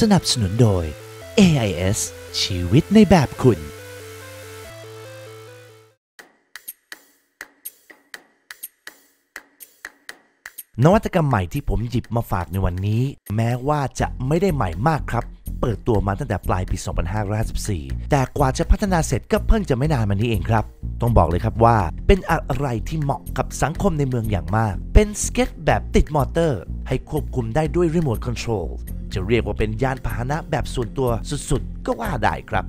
สนับสนุนโดย AIS ชีวิตในแบบคุณ นวัตกรรมใหม่ที่ผมหยิบมาฝากในวันนี้ แม้ว่าจะไม่ได้ใหม่มากครับ เปิดตัวมาตั้งแต่ปลายปี 2554 แต่กว่าจะพัฒนาเสร็จก็เพิ่งจะไม่นานมานี้เองครับ ต้องบอกเลยครับว่า เป็นอะไรที่เหมาะกับสังคมในเมืองอย่างมาก เป็นสเก็ตแบบติดมอเตอร์ ให้ควบคุมได้ด้วยรีโมทคอนโทรลจะเรียกว่าเป็นยานพาหนะแบบส่วนตัวสุดๆ ก็ว่าได้ครับ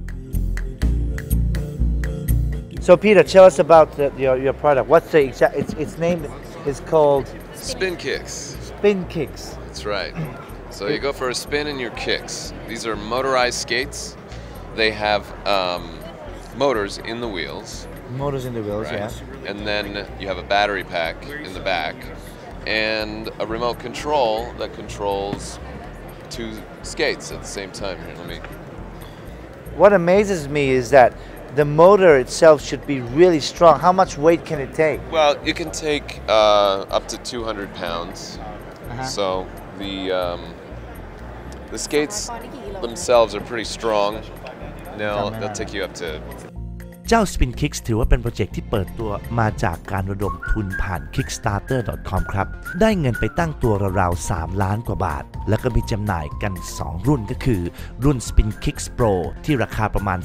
So Peter, tell us about the, your, your product. What's the exact? Its, its name is called Spin kicks. Spin Kicks. That's right. So you go for a spin in your kicks. These are motorized skates. They have um, motors in the wheels, Motors in the wheels, right? yeah. And then you have a battery pack in the back, and a remote control that controls two skates at the same time. Here, let me. What amazes me is that the motor itself should be really strong. How much weight can it take? Well, it can take uh, up to 200 pounds. Uh-huh. So the um, the skates themselves are pretty strong. Now they'll take you up to เจ้า Spin Kicks ถือว่าเป็นโปรเจกต์ที่เปิดตัวมาจากการระดมทุนผ่าน Kickstarter.com ครับ ได้เงินไปตั้งตัวราวๆ 3 ล้านกว่าบาท แล้วก็มีจำหน่ายกัน 2 รุ่นก็คือ รุ่น Spin Kicks Pro ที่ราคาประมาณ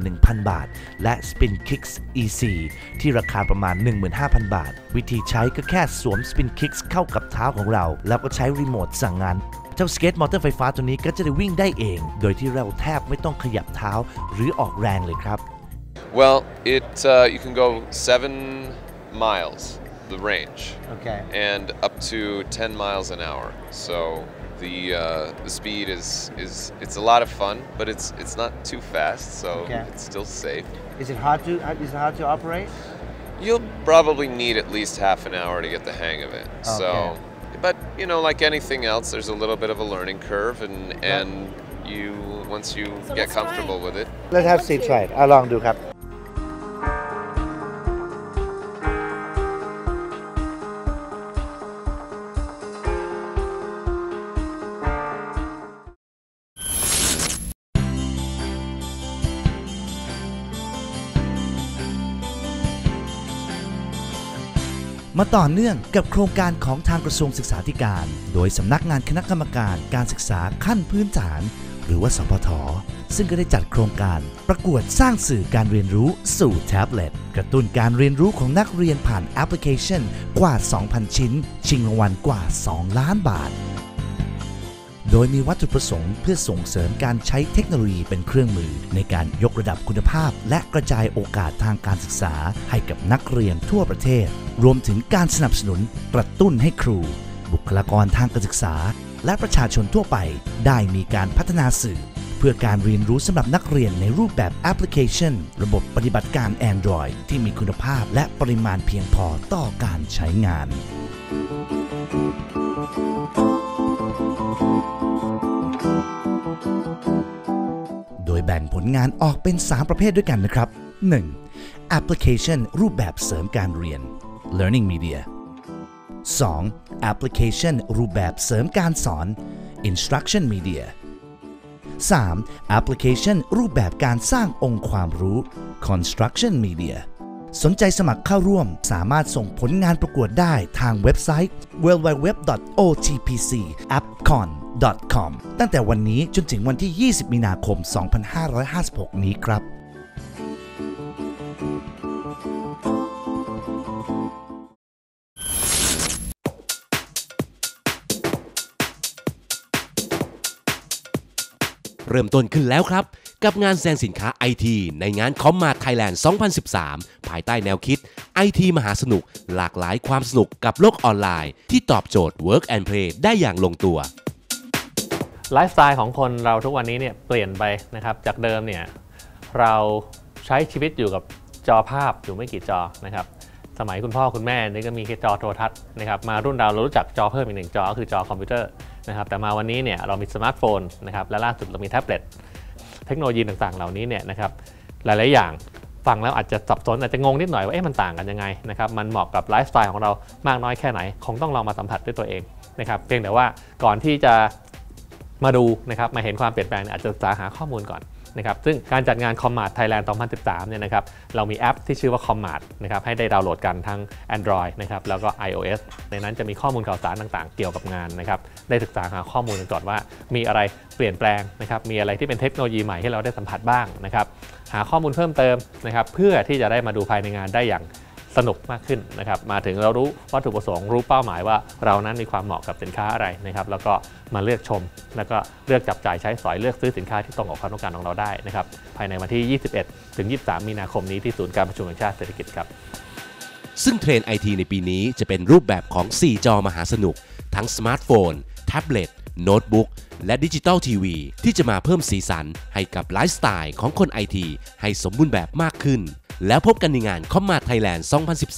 21,000 บาท และ Spin Kicks EC ที่ราคาประมาณ 15,000 บาท วิธีใช้ก็แค่สวม Spin Kicks เข้ากับเท้าของเรา แล้วก็ใช้รีโมทสั่งงาน เจ้าสเก็ตมอเตอร์ไฟฟ้าตัวนี้ก็จะได้วิ่งได้เอง โดยที่เราแทบไม่ต้องขยับเท้าหรือออกแรงเลยครับ well, it uh, you can go seven miles the range Okay. and up to 10 miles an hour. So the uh, the speed is is it's a lot of fun, but it's it's not too fast, so Okay. it's still safe. Is it hard to is it hard to operate? You'll probably need at least half an hour to get the hang of it. So, Okay. but you know, like anything else, there's a little bit of a learning curve, and and you once you So get let's comfortable try. with it, Let's have Steve try it. อ่ะลองดูครับ มาต่อเนื่องกับโครงการของทางกระทรวงศึกษาธิการ โดยสำนักงานคณะกรรมการการศึกษาขั้นพื้นฐาน หรือว่าสพทซึ่งก็ได้จัดโครงการ ประกวดสร้างสื่อการเรียนรู้สู่แท็บเล็ตกระตุ้นการเรียนรู้ของนักเรียนผ่านแอปพลิเคชันกว่า 2,000 ชิ้น ชิงรางวัลกว่า 2 ล้านบาท โดยมีวัตถุประสงค์เพื่อส่งเสริมการใช้เทคโนโลยีเป็นเครื่องมือ ในการยกระดับคุณภาพ และกระจายโอกาสทางการศึกษา ให้กับนักเรียนทั่วประเทศ รวมถึงการสนับสนุนกระตุ้นให้ครู บุคลากรทางการศึกษา และประชาชนทั่วไป ได้มีการพัฒนาสื่อ เพื่อการเรียนรู้สำหรับนักเรียนในรูปแบบแอปพลิเคชัน ระบบปฏิบัติการ Android ที่มีคุณภาพและปริมาณเพียงพอต่อการใช้งานโด ผลงานออกเป็น 3 ประเภทด้วยกันนะครับ 1. Application รูปแบบเสริมการเรียน Learning Media 2. Application รูปแบบเสริมการสอน Instruction Media 3. Application รูปแบบการสร้างองค์ความรู้ Construction Media สนใจสมัครเข้าร่วมสามารถส่งผลงานประกวดได้ทางเว็บไซต์ www.otpcappcon.com ตั้งแต่วันนี้จนถึงวันที่ 20 มีนาคม 2556 นี้ครับ เริ่มต้นขึ้นแล้วครับ กับงานแสดงสินค้าไอทีในงานคอมมาไทยแลนด์ 2013 ภายใต้แนวคิดไอทีมหาสนุก หลากหลายความสนุกกับโลกออนไลน์ ที่ตอบโจทย์ Work and Play ได้อย่างลงตัวไลฟ์สไตล์ของคนเราทุกวันนี้เนี่ยเปลี่ยนไปนะครับจากเดิมเนี่ยเราใช้ชีวิตอยู่กับจอภาพอยู่ไม่กี่จอนะครับสมัยคุณพ่อคุณแม่นี่ก็มีแค่จอโทรทัศน์นะครับมารุ่นเราเรารู้จักจอเพิ่มอีกหนึ่งจอก็คือจอคอมพิวเตอร์ นะครับแต่มาวันนี้เนี่ยเรามีสมาร์ทโฟนนะครับและล่าสุดเรามีแท็บเล็ตเทคโนโลยีต่างๆ เหล่านี้เนี่ยนะครับหลายๆอย่างฟังแล้วอาจจะสับสนอาจจะงงนิดหน่อยว่าเอ๊ะมันต่างกันยังไงนะครับมันเหมาะกับไลฟ์สไตล์ของเรามากน้อยแค่ไหน คงต้องลองมาสัมผัสด้วยตัวเองนะครับเพียงแต่ว่าก่อนที่จะมาดูนะครับมาเห็นความเปลี่ยนแปลงเนี่ยอาจจะศึกษาหาข้อมูลก่อน นะครับซึ่งการจัดงาน Commart Thailand 2013เนี่ยนะครับเรามีแอปที่ชื่อว่า Commart นะครับให้ได้ดาวน์โหลดกันทั้ง Android นะครับแล้วก็ iOS ในนั้นจะมีข้อมูลข่าวสารต่างๆ เกี่ยวกับงานนะครับได้ศึกษาหาข้อมูลกันก่อนว่า มีอะไรเปลี่ยนแปลงนะครับมีอะไรที่เป็นเทคโนโลยีใหม่ให้เราได้สัมผัสบ้างนะครับหาข้อมูลเพิ่มเติมนะครับเพื่อที่จะได้มาดูภายในงานได้อย่าง สนุกมากขึ้นนะครับมาถึงเรารู้วัตถุประสงค์รู้เป้าหมายว่าเรานั้นมีความเหมาะกับสินค้าอะไรนะครับแล้วก็มาเลือกชม แล้วก็เลือกจับจ่ายใช้สอยเลือกซื้อสินค้าที่ตรงกับความต้องการของเราได้นะครับภายในวันที่ 21 ถึง 23 มีนาคมนี้ที่ศูนย์การประชุมแห่งชาติเศรษฐกิจครับซึ่งเทรนไอทีในปีนี้จะเป็นรูปแบบของ 4 จอมหาสนุก ทั้งสมาร์ทโฟน แท็บเล็ตโน้ตบุ๊กและดิจิตอลทีวีที่จะมาเพิ่มสีสันให้กับไลฟ์สไตล์ของคนไอทีให้สมบูรณ์แบบมากขึ้น แล้วพบกันในงานคอมมาไทยแลนด์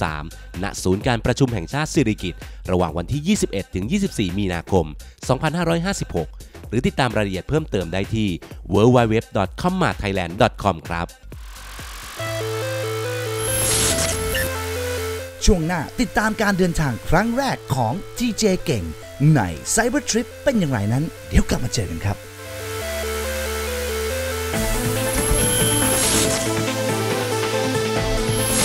2013 ณ ศูนย์การประชุมแห่งชาติสิริกิติ์ระหว่างวันที่ 21 ถึง 24 มีนาคม 2556 หรือติดตามรายละเอียดเพิ่มเติมได้ที่ www.commathailand.com ครับ ช่วงหน้าติดตามการเดินทางครั้งแรกของ TJ เก่งใน Cyber Trip เป็นอย่างไรนั้น เดี๋ยวกลับมาเจอกันครับ